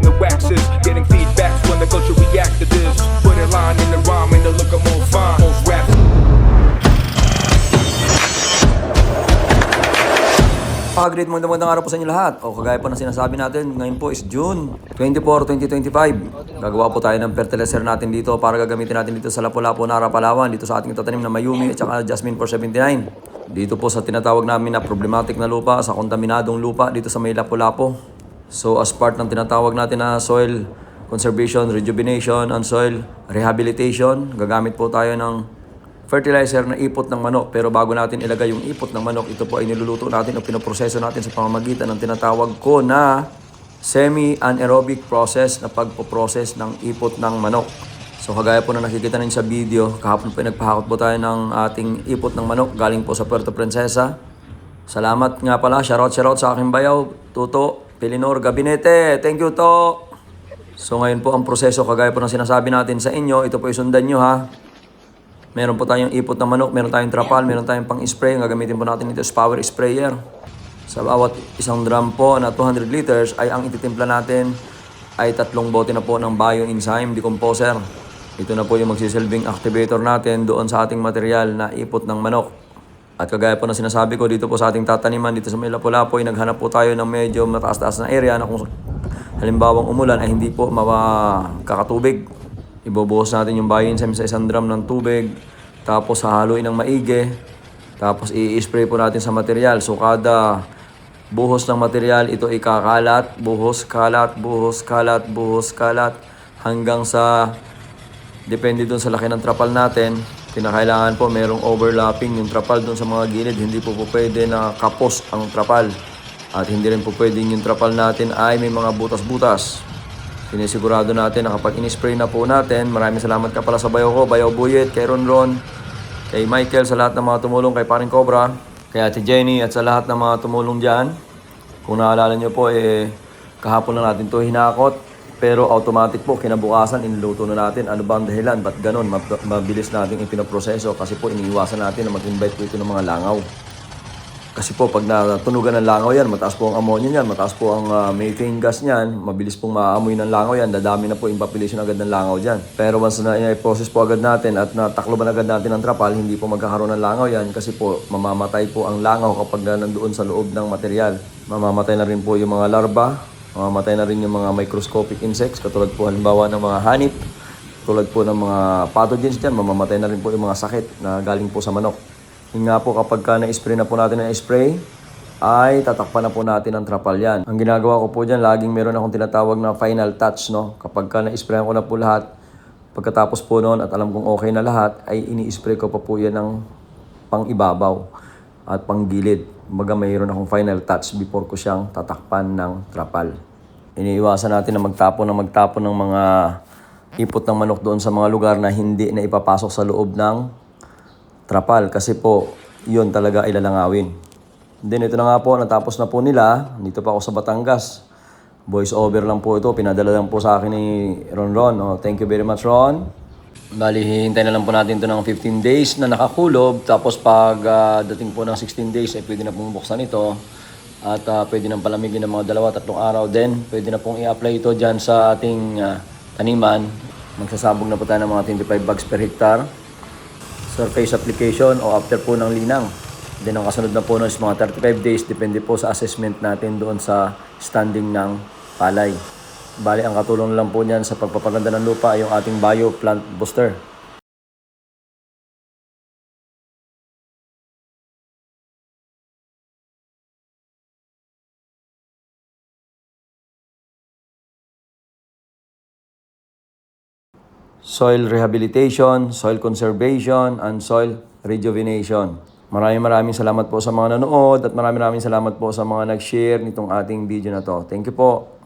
when the wax is. Getting feedbacks when the culture react to this. Put a line in the rhyme and the look I'm all fine. Most raps. Pag-great muna muna araw po sa inyo lahat. O kagaya po ng sinasabi natin, ngayon po is June 24, 2025. Gagawa po tayo ng fertilizer natin dito para gagamitin natin dito sa Lapu-Lapu, Nara, Palawan, dito sa ating tatanim na Mayumi at saka Jasmine 479. Dito po sa tinatawag namin na problematic na lupa, sa kontaminadong lupa dito sa may Lapu-Lapu. So as part ng tinatawag natin na soil conservation, rejuvenation, and soil rehabilitation, gagamit po tayo ng fertilizer na ipot ng manok. Pero bago natin ilagay yung ipot ng manok, ito po ay niluluto natin o pinoproseso natin sa pamamagitan ng tinatawag ko na semi-anaerobic process na pagpoprocess ng ipot ng manok. So kagaya po na nakikita ninyo sa video, kahapon po nagpahakot po tayo ng ating ipot ng manok galing po sa Puerto Princesa. Salamat nga pala, shoutout shoutout sa aking bayaw, Tuto, Pelinor Gabinete. Thank you to. So ngayon po ang proseso, kagaya po ng sinasabi natin sa inyo, ito po isundan nyo ha. Meron po tayong ipot na manok, meron tayong trapal, meron tayong pang-spray. Ang gagamitin po natin ito is power sprayer. Sa bawat isang drum po na 200 liters ay ang ititimpla natin ay tatlong bote na po ng bioenzyme decomposer. Ito na po yung magsisilbing activator natin doon sa ating material na ipot ng manok. At kagaya po na sinasabi ko dito po sa ating tataniman dito sa may Lapu-Lapu ay naghanap po tayo ng medyo mataas-taas na area na kung halimbawang umulan ay hindi po makakatubig. Ibubuhos natin yung bioenzyme sa isang drum ng tubig. Tapos hahaluin ng maigi. Tapos i-spray po natin sa material. So kada buhos ng material, ito ikakalat, buhos, kalat, buhos, kalat, buhos, kalat. Hanggang sa, depende dun sa laki ng trapal natin, kinakailangan po merong overlapping yung trapal dun sa mga gilid. Hindi po po pwede na kapos ang trapal. At hindi rin po pwedeng yung trapal natin ay may mga butas-butas. Sinisigurado natin na kapag in-spray na po natin, maraming salamat ka pala sa bayo ko, Bayo Buyet, kay Ron Ron, kay Michael sa lahat ng mga tumulong, kay Paring Cobra, kay Ate Jenny at sa lahat ng mga tumulong dyan. Kung naalala nyo po, eh, kahapon na natin to hinakot. Pero automatic po, kinabukasan, iniluto na natin. Ano ba ang dahilan? Ba't ganun? Mab- Mabilis natin ipinoproseso kasi po iniiwasan natin na mag-invite po ito ng mga langaw. Kasi po, pag natunugan ng langaw yan, mataas po ang ammonia niyan, mataas po ang ah, methane gas niyan, mabilis pong maamoy ng langaw yan, dadami na po yung population agad ng langaw dyan. Pero once na i-process po agad natin at natakloban agad natin ang trapal, hindi po magkakaroon ng langaw yan kasi po mamamatay po ang langaw kapag na nandoon sa loob ng material. Mamamatay na rin po yung mga larva, mamamatay na rin yung mga microscopic insects, katulad po halimbawa ng mga hanip, tulad po ng mga pathogens dyan, mamamatay na rin po yung mga sakit na galing po sa manok. Yun nga po kapag ka na-spray na po natin ng spray, ay tatakpan na po natin ang trapal yan. Ang ginagawa ko po dyan, laging meron akong tinatawag na final touch. No? Kapag ka na-sprayan ko na po lahat, pagkatapos po noon at alam kong okay na lahat, ay ini-spray ko pa po yan ng pang ibabaw at pang gilid. Baga mayroon akong final touch before ko siyang tatakpan ng trapal. Iniiwasan natin na magtapon na magtapon ng mga ipot ng manok doon sa mga lugar na hindi na ipapasok sa loob ng trapal kasi po yun talaga ilalangawin. Then ito na nga po, natapos na po nila. Dito pa ako sa Batangas. Voice over lang po ito. Pinadala lang po sa akin ni Ron Ron. Oh, thank you very much Ron. Bali, hihintay na lang po natin ito ng 15 days na nakakulob. Tapos pag ah, dating po ng 16 days, ay pwede na pong buksan ito. At ah, pwede nang palamigin ng mga dalawa, tatlong araw din. Pwede na pong i-apply ito dyan sa ating ah, taniman. Magsasabog na po tayo ng mga 25 bags per hectare surface application o after po ng linang. Then ang kasunod na po nun is mga 35 days, depende po sa assessment natin doon sa standing ng palay. Bali, ang katulong lang po niyan sa pagpapaganda ng lupa ay yung ating bio plant booster. soil rehabilitation, soil conservation, and soil rejuvenation. Maraming maraming salamat po sa mga nanood at maraming maraming salamat po sa mga nag-share nitong ating video na to. Thank you po.